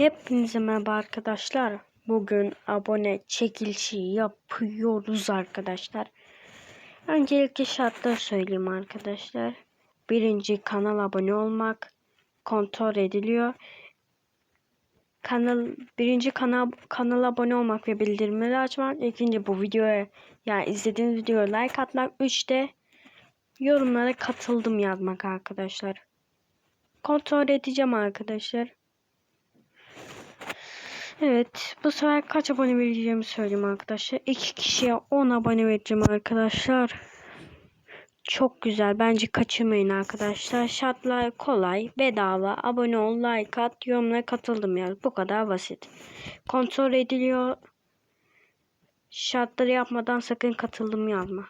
Hepinize merhaba arkadaşlar. Bugün abone çekilişi yapıyoruz arkadaşlar. Öncelikle şartları söyleyeyim arkadaşlar. Birinci kanal abone olmak kontrol ediliyor. Kanal birinci kanal kanala abone olmak ve bildirimleri açmak. İkinci bu videoya yani izlediğiniz videoya like atmak. Üçte yorumlara katıldım yazmak arkadaşlar. Kontrol edeceğim arkadaşlar. Evet. Bu sefer kaç abone vereceğimi söyleyeyim arkadaşlar. İki kişiye 10 abone vereceğim arkadaşlar. Çok güzel. Bence kaçırmayın arkadaşlar. Şartlar kolay. Bedava. Abone ol. Like at. Yorumlara katıldım ya. Bu kadar basit. Kontrol ediliyor. Şartları yapmadan sakın katıldım yazma.